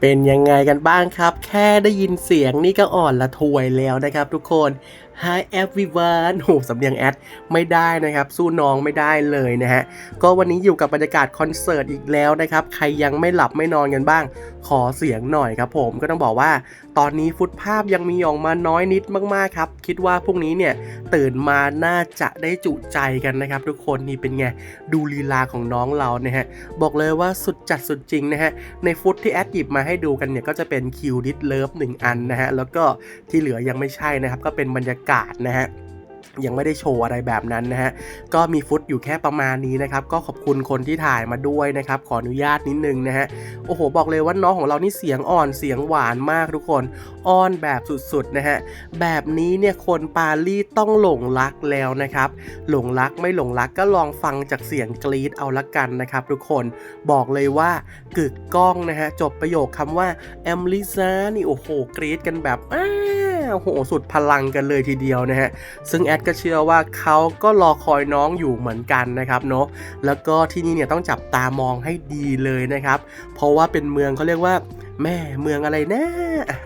เป็นยังไงกันบ้างครับ แค่ได้ยินเสียงนี่ก็อ่อนละทวยแล้วนะครับทุกคน Hi everyone โหสำเนียงแอดไม่ได้นะครับ สู้น้องไม่ได้เลยนะฮะ ก็วันนี้อยู่กับบรรยากาศคอนเสิร์ตอีกแล้วนะครับ ใครยังไม่หลับไม่นอนกันบ้าง ขอเสียงหน่อยครับผม ก็ต้องบอกว่า ตอนนี้ฟุตภาพยังมีออกมาน้อยนิดมากๆครับ คิดว่าพรุ่งนี้เนี่ย ตื่นมาน่าจะได้จุใจกันนะครับ ทุกคนนี่เป็นไง ดูลีลาของน้องเรานะฮะ บอกเลยว่าสุดจัดสุดจริงนะฮะ ในฟุตที่แอดหยิบมาให้ดูกันเนี่ย ก็จะเป็นคิวดิสเลิฟหนึ่งอันนะฮะ แล้วก็ที่เหลือยังไม่ใช่นะครับ ก็เป็นบรรยากาศนะฮะยังไม่ได้โชว์อะไรแบบนั้นนะฮะ ก็มีฟุตอยู่แค่ประมาณนี้นะครับ ก็ขอบคุณคนที่ถ่ายมาด้วยนะครับ ขออนุญาตนิดนึงนะฮะ โอ้โห บอกเลยว่าน้องของเรานี่เสียงอ่อนเสียงหวานมากทุกคน อ้อนแบบสุดๆนะฮะ แบบนี้เนี่ยคนปารีสต้องหลงรักแล้วนะครับ หลงรักไม่หลงรักก็ลองฟังจากเสียงกรีดเอาละกันนะครับ ทุกคน บอกเลยว่ากึกก้องนะฮะ จบประโยคคำว่าแอมลิซานี่โอ้โหกรีดกันแบบอ้า โอ้โหสุดพลังกันเลยทีเดียวนะฮะซึ่งแอดก็เชื่อว่าเขาก็รอคอยน้องอยู่เหมือนกันนะครับเนาะแล้วก็ที่นี่เนี่ยต้องจับตามองให้ดีเลยนะครับ เพราะว่าเป็นเมืองเขาเรียกว่า แม่เมืองอะไรนะ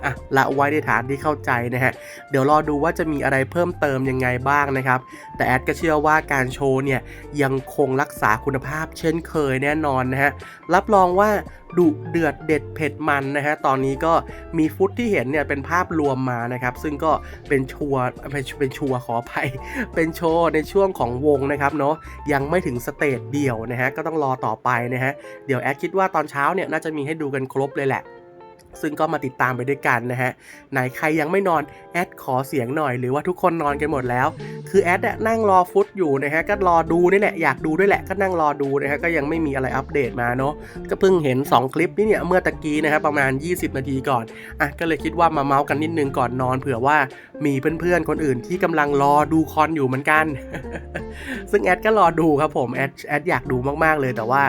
อะละไว้ในฐานที่เข้าใจนะฮะ เดี๋ยวรอดูว่าจะมีอะไรเพิ่มเติมยังไงบ้างนะครับ แต่แอดก็เชื่อว่าการโชว์เนี่ยยังคงรักษาคุณภาพเช่นเคยแน่นอนนะฮะ รับรองว่าดุเดือดเด็ดเผ็ดมันนะฮะ ตอนนี้ก็มีฟุตที่เห็นเนี่ยเป็นภาพรวมมานะครับ ซึ่งก็เป็นชัวเป็นเป็นชัวขออภัย เป็นโชว์ในช่วงของวงนะครับเนาะ ยังไม่ถึงสเตจเดี่ยวนะฮะ ก็ต้องรอต่อไปนะฮะ เดี๋ยวแอดคิดว่าตอนเช้าเนี่ยน่าจะมีให้ดูกันครบเลยแหละ ซึ่งก็มาติดตามไปด้วยกันนะฮะไหนใครยังไม่นอนแอดขอเสียงหน่อยหรือว่าทุกคนนอนกันหมดแล้ว คือแอดอะนั่งรอฟุตอยู่นะฮะก็รอดูนี่แหละอยากดูด้วยแหละก็นั่งรอดูนะฮะก็ยังไม่มีอะไรอัปเดตมาเนาะก็เพิ่งเห็น 2 คลิปนี้เนี่ยเมื่อตะกี้นะครับประมาณ 20 นาทีก่อนอะก็เลยคิดว่ามาเมาส์กันนิดนึงก่อนนอน เผื่อว่ามีเพื่อนๆคนอื่นที่กำลังรอดูคอนอยู่เหมือนกัน ซึ่งแอดก็รอดูครับผมแอดแอดอยากดูมากๆเลยแต่ว่า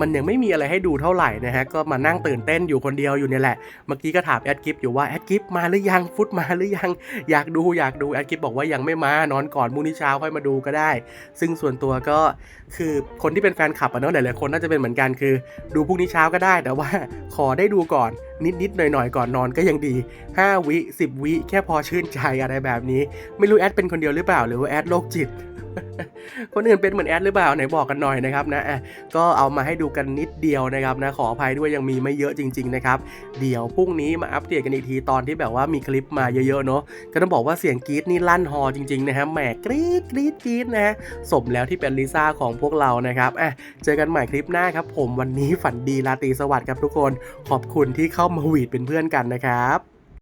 มันยังไม่มีอะไรให้ดูเท่าไหร่นะฮะก็มานั่งตื่นเต้นอยู่คนเดียวอยู่เนี่ยแหละเมื่อกี้ก็ถามแอดกิฟอยู่ว่าแอดกิฟมาหรือยังฟุตมาหรือยังอยากดูอยากดูแอดกิฟบอกว่ายังไม่มานอนก่อนอนมุ่งนี้เช้าค่อยมาดูก็ได้ ซึ่งส่วนตัวก็คือคนที่เป็นแฟนคลับอะเนาะหลายๆคนน่าจะเป็นเหมือนกันคือ ดูพรุ่งนี้เช้าก็ได้ แต่ว่าขอได้ดูก่อน นิดๆหน่อยๆก่อนนอนก็ยังดี 5 วิ 10 วิแค่พอชื่นใจอะไรแบบนี้ ไม่รู้แอดเป็นคนเดียวหรือเปล่าหรือว่าแอดโรคจิตคนอื่นเป็นเหมือนแอดหรือเปล่าไหนบอกกันหน่อยนะครับนะก็เอามาให้ดูกันนิดเดียวนะครับนะขออภัยด้วยยังมีไม่เยอะจริง ๆ นะครับเดี๋ยวพรุ่งนี้มาอัปเดตกันอีกทีตอนที่แบบว่ามีคลิปมาเยอะๆเนาะก็ต้องบอกว่าเสียงกรี๊ดนี่ลั่นฮอจริงๆนะฮะแหมกรี๊ดกรี๊ดกรี๊ดนะฮะสมแล้วที่เป็นลิซ่าของพวกเรานะครับอะเจอกันใหม่คลิปหน้าครับ ผมวันนี้ฝันดีราตรีสวัสดิ์ครับทุกคน ขอบคุณที่เข้ามาหวีดเป็นเพื่อนกันนะครับ